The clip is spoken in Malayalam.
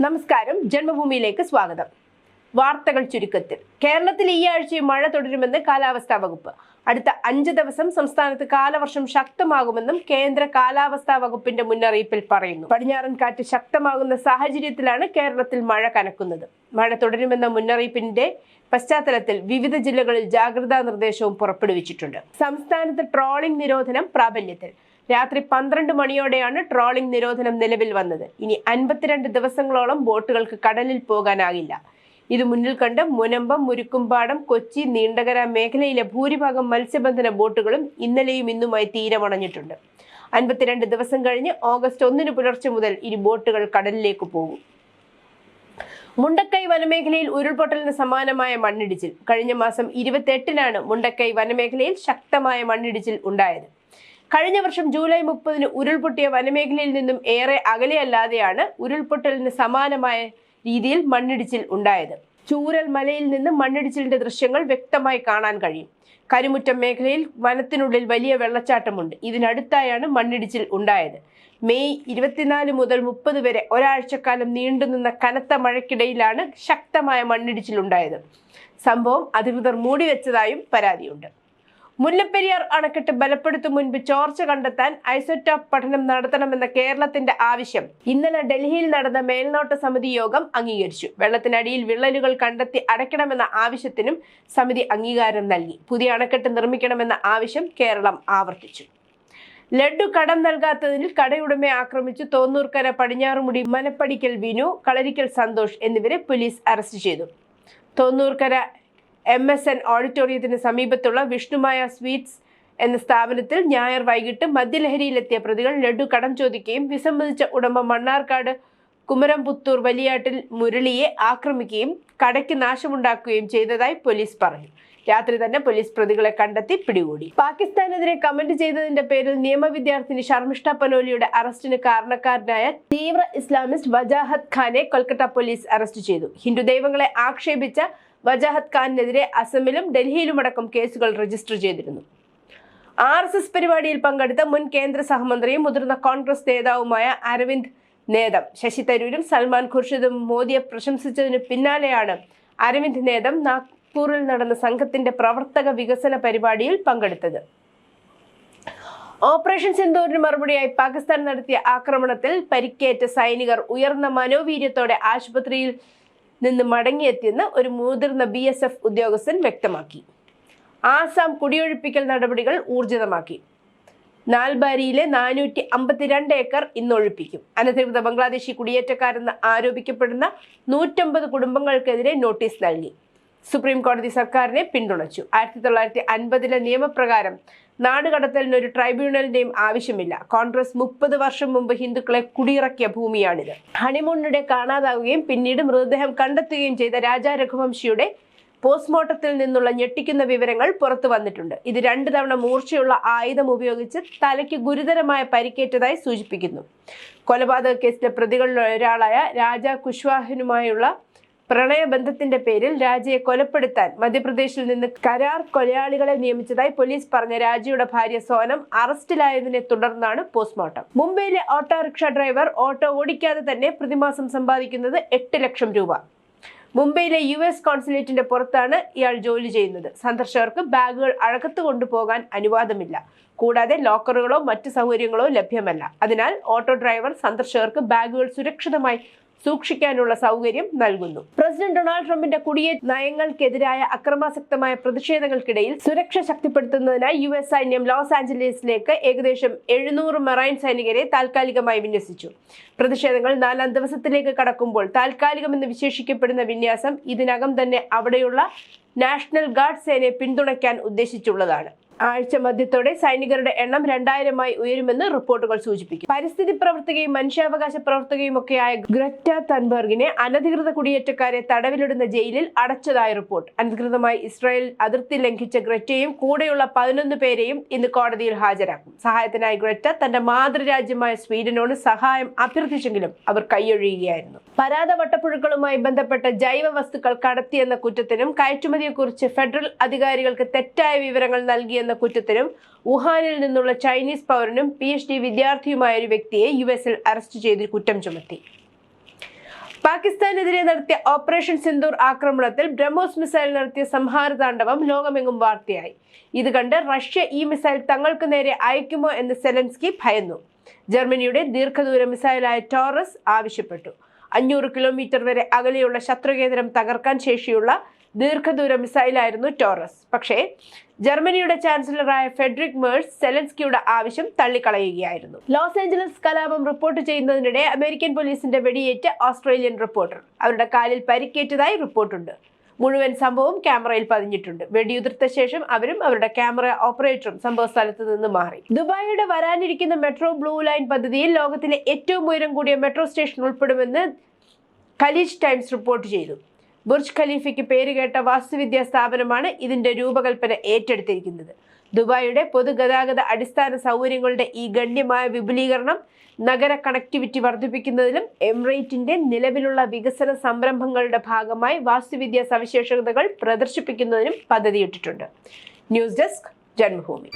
നമസ്കാരം. ജന്മഭൂമിയിലേക്ക് സ്വാഗതം. വാർത്തകൾ ചുരുക്കത്തിൽ. കേരളത്തിൽ ഈ ആഴ്ചയും മഴ തുടരുമെന്ന് കാലാവസ്ഥാ വകുപ്പ്. അടുത്ത അഞ്ച് ദിവസം സംസ്ഥാനത്ത് കാലവർഷം ശക്തമാകുമെന്നും കേന്ദ്ര കാലാവസ്ഥാ വകുപ്പിന്റെ മുന്നറിയിപ്പിൽ പറയുന്നു. പടിഞ്ഞാറൻ കാറ്റ് ശക്തമാകുന്ന സാഹചര്യത്തിലാണ് കേരളത്തിൽ മഴ കനക്കുന്നത്. മഴ തുടരുമെന്ന മുന്നറിയിപ്പിന്റെ പശ്ചാത്തലത്തിൽ വിവിധ ജില്ലകളിൽ ജാഗ്രതാ നിർദ്ദേശവും പുറപ്പെടുവിച്ചിട്ടുണ്ട്. സംസ്ഥാനത്ത് ട്രോളിംഗ് നിരോധനം പ്രാബല്യത്തിൽ. രാത്രി പന്ത്രണ്ട് മണിയോടെയാണ് ട്രോളിംഗ് നിരോധനം നിലവിൽ വന്നത്. ഇനി അൻപത്തിരണ്ട് ദിവസങ്ങളോളം ബോട്ടുകൾക്ക് കടലിൽ പോകാനാകില്ല. ഇത് മുന്നിൽ കണ്ട് മുനമ്പം മുരുക്കുംപാടം കൊച്ചി നീണ്ടകര മേഖലയിലെ ഭൂരിഭാഗം മത്സ്യബന്ധന ബോട്ടുകളും ഇന്നലെയും ഇന്നുമായി തീരമണഞ്ഞിട്ടുണ്ട് അൻപത്തിരണ്ട് ദിവസം കഴിഞ്ഞ് ഓഗസ്റ്റ് ഒന്നിന് പുലർച്ചെ മുതൽ ഇനി ബോട്ടുകൾ കടലിലേക്ക് പോകും. മുണ്ടക്കൈ വനമേഖലയിൽ ഉരുൾപൊട്ടലിന് സമാനമായ മണ്ണിടിച്ചിൽ. കഴിഞ്ഞ മാസം ഇരുപത്തെട്ടിനാണ് മുണ്ടക്കൈ വനമേഖലയിൽ ശക്തമായ മണ്ണിടിച്ചിൽ ഉണ്ടായത്. കഴിഞ്ഞ വർഷം ജൂലൈ മുപ്പതിന് ഉരുൾപൊട്ടിയ വനമേഖലയിൽ നിന്നും ഏറെ അകലെയല്ലാതെയാണ് ഉരുൾപൊട്ടലിന് സമാനമായ രീതിയിൽ മണ്ണിടിച്ചിൽ ഉണ്ടായത്. ചൂരൽ മലയിൽ നിന്ന് മണ്ണിടിച്ചിലിന്റെ ദൃശ്യങ്ങൾ വ്യക്തമായി കാണാൻ കഴിയും. കരിമുറ്റം മേഖലയിൽ വനത്തിനുള്ളിൽ വലിയ വെള്ളച്ചാട്ടമുണ്ട്. ഇതിനടുത്തായാണ് മണ്ണിടിച്ചിൽ ഉണ്ടായത്. മെയ് ഇരുപത്തിനാല് മുതൽ മുപ്പത് വരെ ഒരാഴ്ചക്കാലം നീണ്ടുനിന്ന കനത്ത മഴയ്ക്കിടയിലാണ് ശക്തമായ മണ്ണിടിച്ചിൽ ഉണ്ടായത്. സംഭവം അധികൃതർ മൂടിവെച്ചതായും പരാതിയുണ്ട്. മുല്ലപ്പെരിയാർ അണക്കെട്ട് ബലപ്പെടുത്തും മുൻപ് ചോർച്ച കണ്ടെത്താൻ ഐസോടോപ്പ് പഠനം നടത്തണമെന്ന കേരളത്തിന്റെ ആവശ്യം. ഇന്നലെ ഡൽഹിയിൽ നടന്ന മേൽനോട്ട സമിതി യോഗം അംഗീകരിച്ചു. വെള്ളത്തിനടിയിൽ വിള്ളലുകൾ കണ്ടെത്തി അടയ്ക്കണമെന്ന ആവശ്യത്തിനും സമിതി അംഗീകാരം നൽകി. പുതിയ അണക്കെട്ട് നിർമ്മിക്കണമെന്ന ആവശ്യം കേരളം ആവർത്തിച്ചു. ലഡു കടം നൽകാത്തതിൽ കടയുടമയെ ആക്രമിച്ചു തോന്നൂർക്കര പടിഞ്ഞാറുമുടി മനപ്പടിക്കൽ വിനു കളരിക്കൽ സന്തോഷ് എന്നിവരെ പോലീസ് അറസ്റ്റ് ചെയ്തു. തോന്നൂർക്കര എം എസ് എൻ ഓഡിറ്റോറിയത്തിന് സമീപത്തുള്ള വിഷ്ണുമായ സ്വീറ്റ്സ് എന്ന സ്ഥാപനത്തിൽ ഞായർ വൈകിട്ട് മദ്യലഹരിയിലെത്തിയ പ്രതികൾ ലഡു കടം ചോദിക്കുകയും വിസമ്മതിച്ച ഉടമ മണ്ണാർക്കാട് കുമരംപുത്തൂർ വലിയാട്ടിൽ മുരളിയെ ആക്രമിക്കുകയും കടയ്ക്ക് നാശമുണ്ടാക്കുകയും ചെയ്തതായി പോലീസ് പറഞ്ഞു. രാത്രി തന്നെ പോലീസ് പ്രതികളെ കണ്ടെത്തി പിടികൂടി. പാകിസ്ഥാനെതിരെ കമന്റ് ചെയ്തതിന്റെ പേരിൽ നിയമ വിദ്യാർത്ഥിനി ശർമിഷ്ഠ പനോലിയുടെ അറസ്റ്റിന് കാരണക്കാരനായ തീവ്ര ഇസ്ലാമിസ്റ്റ് വജാഹത്ത് ഖാനെ കൊൽക്കത്ത പോലീസ് അറസ്റ്റ് ചെയ്തു. ഹിന്ദു ദൈവങ്ങളെ ആക്ഷേപിച്ച വജാഹത്ത് ഖാനെതിരെ അസമിലും ഡൽഹിയിലുമടക്കം കേസുകൾ രജിസ്റ്റർ ചെയ്തിരുന്നു. ആർ എസ് എസ് പരിപാടിയിൽ പങ്കെടുത്ത മുൻ കേന്ദ്ര സഹമന്ത്രിയും മുതിർന്ന കോൺഗ്രസ് നേതാവുമായ അരവിന്ദ് നേതം ശശി തരൂരും സൽമാൻ ഖുർഷിദും മോദിയെ പ്രശംസിച്ചതിന് പിന്നാലെയാണ് അരവിന്ദ് നേതം നാഗ്പൂരിൽ നടന്ന സംഘത്തിന്റെ പ്രവർത്തക വികസന പരിപാടിയിൽ പങ്കെടുത്തത്. ഓപ്പറേഷൻ സിന്ദൂരിന് മറുപടിയായി പാകിസ്ഥാൻ നടത്തിയ ആക്രമണത്തിൽ പരിക്കേറ്റ സൈനികർ ഉയർന്ന മനോവീര്യത്തോടെ ആശുപത്രിയിൽ നിന്ന് മടങ്ങിയെത്തിയെന്ന് ഒരു മുതിർന്ന ബി എസ് എഫ് ഉദ്യോഗസ്ഥൻ വ്യക്തമാക്കി. ആസാം കുടിയൊഴിപ്പിക്കൽ നടപടികൾ ഊർജിതമാക്കി. നാൽബാരിയിലെ നാനൂറ്റി അമ്പത്തിരണ്ട് ഏക്കർ ഇന്ന് ഒഴിപ്പിക്കും. അനധികൃത ബംഗ്ലാദേശി കുടിയേറ്റക്കാരെന്ന് ആരോപിക്കപ്പെടുന്ന നൂറ്റമ്പത് കുടുംബങ്ങൾക്കെതിരെ നോട്ടീസ് നൽകി. സുപ്രീം കോടതി സർക്കാരിനെ പിന്തുണച്ചു. ആയിരത്തി തൊള്ളായിരത്തി അൻപതിലെ നിയമപ്രകാരം നാടുകടത്തലിന് ഒരു ട്രൈബ്യൂണലിന്റെയും ആവശ്യമില്ല. കോൺഗ്രസ് മുപ്പത് വർഷം മുമ്പ് ഹിന്ദുക്കളെ കുടിയിറക്കിയ ഭൂമിയാണിത്. ഹണിമൂണിനിടെ കാണാതാവുകയും പിന്നീട് മൃതദേഹം കണ്ടെത്തുകയും ചെയ്ത രാജാ രഘുവംശിയുടെ പോസ്റ്റ്മോർട്ടത്തിൽ നിന്നുള്ള ഞെട്ടിക്കുന്ന വിവരങ്ങൾ പുറത്തു വന്നിട്ടുണ്ട്. ഇത് രണ്ടു തവണ മൂർച്ചയുള്ള ആയുധം ഉപയോഗിച്ച് തലയ്ക്ക് ഗുരുതരമായ പരിക്കേറ്റതായി സൂചിപ്പിക്കുന്നു. കൊലപാതക കേസിലെ പ്രതികളിൽ ഒരാളായ രാജ കുശ്വാഹനുമായുള്ള പ്രണയബന്ധത്തിന്റെ പേരിൽ രാജയെ കൊലപ്പെടുത്താൻ മധ്യപ്രദേശിൽ നിന്ന് കരാർ കൊലയാളികളെ നിയമിച്ചതായി പോലീസ് പറഞ്ഞ രാജയുടെ ഭാര്യ സോനം അറസ്റ്റിലായതിനെ തുടർന്നാണ് പോസ്റ്റ്മോർട്ടം. മുംബൈയിലെ ഓട്ടോറിക്ഷ ഡ്രൈവർ ഓട്ടോ ഓടിക്കാതെ തന്നെ പ്രതിമാസം സമ്പാദിക്കുന്നത് എട്ട് ലക്ഷം രൂപ. മുംബൈയിലെ യു എസ് കോൺസുലേറ്റിന്റെ പുറത്താണ് ഇയാൾ ജോലി ചെയ്യുന്നത്. സന്ദർശകർക്ക് ബാഗുകൾ അഴകത്ത് കൊണ്ടുപോകാൻ അനുവാദമില്ല. കൂടാതെ ലോക്കറുകളോ മറ്റ് സൗകര്യങ്ങളോ ലഭ്യമല്ല. അതിനാൽ ഓട്ടോ ഡ്രൈവർ സന്ദർശകർക്ക് ബാഗുകൾ സുരക്ഷിതമായി സൂക്ഷിക്കാനുള്ള സൗകര്യം നൽകുന്നു. പ്രസിഡന്റ് ഡൊണാൾഡ് ട്രംപിന്റെ കുടിയേറ്റ നയങ്ങൾക്കെതിരായ അക്രമാസക്തമായ പ്രതിഷേധങ്ങൾക്കിടയിൽ സുരക്ഷ ശക്തിപ്പെടുത്തുന്നതിനായി യു എസ് സൈന്യം ലോസ് ആഞ്ചലസിലേക്ക് ഏകദേശം എഴുന്നൂറ് മറൈൻ സൈനികരെ താൽക്കാലികമായി വിന്യസിച്ചു. പ്രതിഷേധങ്ങൾ നാലാം ദിവസത്തിലേക്ക് കടക്കുമ്പോൾ താൽക്കാലികമെന്ന് വിശേഷിക്കപ്പെടുന്ന വിന്യാസം ഇതിനകം തന്നെ അവിടെയുള്ള നാഷണൽ ഗാർഡ് സേനയെ പിന്തുണയ്ക്കാൻ ഉദ്ദേശിച്ചുള്ളതാണ്. ആഴ്ച മധ്യത്തോടെ സൈനികരുടെ എണ്ണം രണ്ടായിരമായി ഉയരുമെന്ന് റിപ്പോർട്ടുകൾ സൂചിപ്പിക്കും. പരിസ്ഥിതി പ്രവർത്തകയും മനുഷ്യാവകാശ പ്രവർത്തകയും ഒക്കെയായ ഗ്രറ്റ തൻബർഗിനെ അനധികൃത കുടിയേറ്റക്കാരെ തടവിലിടുന്ന ജയിലിൽ അടച്ചതായി റിപ്പോർട്ട്. അനധികൃതമായി ഇസ്രായേൽ അതിർത്തി ലംഘിച്ച ഗ്രറ്റയും കൂടെയുള്ള പതിനൊന്ന് പേരെയും ഇന്ന് കോടതിയിൽ ഹാജരാക്കും. സഹായത്തിനായി ഗ്രറ്റ തന്റെ മാതൃരാജ്യമായ സ്വീഡനോട് സഹായം അഭ്യർത്ഥിച്ചെങ്കിലും അവർ കൈയൊഴിയുകയായിരുന്നു. പരാത വട്ടപ്പുഴുക്കളുമായി ബന്ധപ്പെട്ട ജൈവ വസ്തുക്കൾ കടത്തിയെന്ന കുറ്റത്തിനും കയറ്റുമതിയെക്കുറിച്ച് ഫെഡറൽ അധികാരികൾക്ക് തെറ്റായ വിവരങ്ങൾ നൽകിയെന്ന കുറ്റത്തിനും വുഹാനിൽ നിന്നുള്ള ചൈനീസ് പൗരനും പി എച്ച് ഡി വിദ്യാർത്ഥിയുമായ ഒരു വ്യക്തിയെ യു എസിൽ അറസ്റ്റ് ചെയ്ത് കുറ്റം ചുമത്തി. പാകിസ്ഥാനെതിരെ നടത്തിയ ഓപ്പറേഷൻ സിന്ദൂർ ആക്രമണത്തിൽ ബ്രഹ്മോസ് മിസൈൽ നടത്തിയ സംഹാര താണ്ഡവം ലോകമെങ്ങും വാർത്തയായി. ഇത് കണ്ട് റഷ്യ ഈ മിസൈൽ തങ്ങൾക്ക് നേരെ അയക്കുമോ എന്ന് സെലൻസ്കി ഭയന്നു. ജർമ്മനിയുടെ ദീർഘദൂര മിസൈലായ ടോറസ് ആവശ്യപ്പെട്ടു. അഞ്ഞൂറ് കിലോമീറ്റർ വരെ അകലെയുള്ള ശത്രുകേന്ദ്രം തകർക്കാൻ ശേഷിയുള്ള ദീർഘദൂര മിസൈലായിരുന്നു ടോറസ്. പക്ഷേ ജർമ്മനിയുടെ ചാൻസലറായ ഫെഡറിക് മേഴ്സ് സെലൻസ്കിയുടെ ആവശ്യം തള്ളിക്കളയുകയായിരുന്നു. ലോസ് ഏഞ്ചലസ് കലാപം റിപ്പോർട്ട് ചെയ്യുന്നതിനിടെ അമേരിക്കൻ പോലീസിന്റെ വെടിയേറ്റ് ഓസ്ട്രേലിയൻ റിപ്പോർട്ടർ. അവരുടെ കാലിൽ പരിക്കേറ്റതായി റിപ്പോർട്ടുണ്ട്. മുഴുവൻ സംഭവം ക്യാമറയിൽ പതിഞ്ഞിട്ടുണ്ട്. വെടിയുതിർത്ത ശേഷം അവരും അവരുടെ ക്യാമറ ഓപ്പറേറ്ററും സംഭവ സ്ഥലത്ത് നിന്ന് മാറി. ദുബായിയുടെ വരാനിരിക്കുന്ന മെട്രോ ബ്ലൂ ലൈൻ പദ്ധതിയിൽ ലോകത്തിലെ ഏറ്റവും ഉയരം കൂടിയ മെട്രോ സ്റ്റേഷൻ ഉൾപ്പെടുമെന്ന് ഖലീജ് ടൈംസ് റിപ്പോർട്ട് ചെയ്തു. ബുർജ് ഖലീഫയ്ക്ക് പേരുകേട്ട വാസ്തുവിദ്യാ സ്ഥാപനമാണ് ഇതിന്റെ രൂപകൽപ്പന ഏറ്റെടുത്തിരിക്കുന്നത്. ദുബായിയുടെ പൊതുഗതാഗത അടിസ്ഥാന സൗകര്യങ്ങളുടെ ഈ ഗണ്യമായ വിപുലീകരണം നഗര കണക്ടിവിറ്റി വർദ്ധിപ്പിക്കുന്നതിലും എമിറേറ്റിന്റെ നിലവിലുള്ള വികസന സംരംഭങ്ങളുടെ ഭാഗമായി വാസ്തുവിദ്യാ സവിശേഷതകൾ പ്രദർശിപ്പിക്കുന്നതിനും പദ്ധതിയിട്ടിട്ടുണ്ട്. News desk Janmabhumi.